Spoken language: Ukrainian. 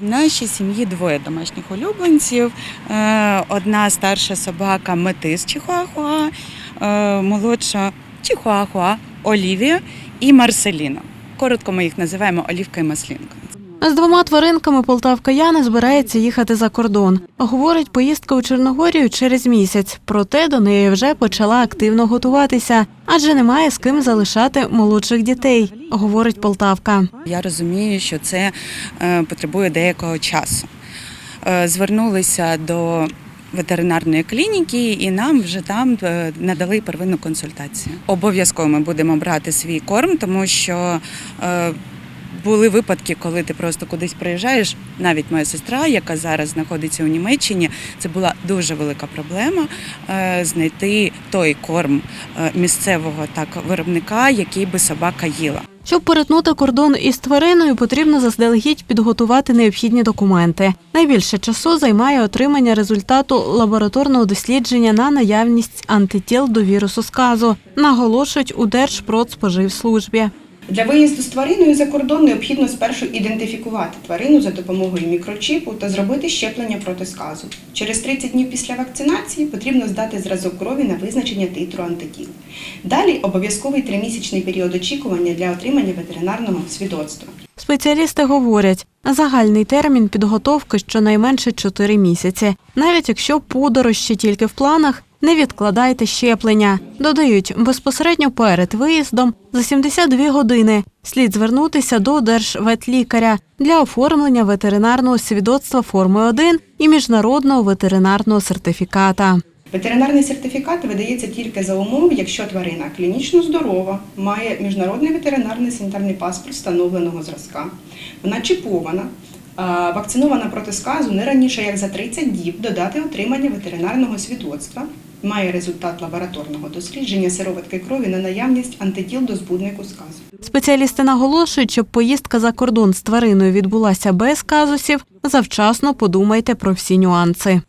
В нашій сім'ї двоє домашніх улюбленців. Е, Одна старша собака метис Чихуахуа, е, молодша Чихуахуа, Олівія і Марселіна. Коротко ми їх називаємо Олівка і Маслінка. З двома тваринками Полтавка Яна збирається їхати за кордон. Говорить, поїздка у Чорногорію через місяць. Проте до неї вже почала активно готуватися, адже немає з ким залишати молодших дітей, говорить Полтавка. Я розумію, що це е, потребує деякого часу. Е, Звернулися до ветеринарної клініки, і нам вже там е, надали первинну консультацію. Обов'язково ми будемо брати свій корм, тому що були випадки, коли ти просто кудись приїжджаєш. Навіть моя сестра, яка зараз знаходиться у Німеччині, це була дуже велика проблема е, знайти той корм е, місцевого так виробника, який би собака їла. Щоб перетнути кордон із твариною, потрібно заздалегідь підготувати необхідні документи. Найбільше часу займає отримання результату лабораторного дослідження на наявність антитіл до вірусу сказу, наголошують у Держпродспоживслужбі. Для виїзду з твариною за кордон необхідно спершу ідентифікувати тварину за допомогою мікрочіпу та зробити щеплення проти сказу. Через 30 днів після вакцинації потрібно здати зразок крові на визначення титру антитіл. Далі обов'язковий тримісячний період очікування для отримання ветеринарного свідоцтва. Спеціалісти говорять, загальний термін підготовки щонайменше 4 місяці. Навіть якщо подорож ще тільки в планах, не відкладайте щеплення. Додають, безпосередньо перед виїздом за 72 години слід звернутися до держветлікаря для оформлення ветеринарного свідоцтва форми 1 і міжнародного ветеринарного сертифіката. Ветеринарний сертифікат видається тільки за умови, якщо тварина клінічно здорова, має міжнародний ветеринарний санітарний паспорт встановленого зразка, вона чіпована, вакцинована проти сказу не раніше як за 30 діб до дати отримання ветеринарного свідоцтва, має результат лабораторного дослідження сироватки крові на наявність антитіл до збуднику сказу. Спеціалісти наголошують, щоб поїздка за кордон з твариною відбулася без казусів, завчасно подумайте про всі нюанси.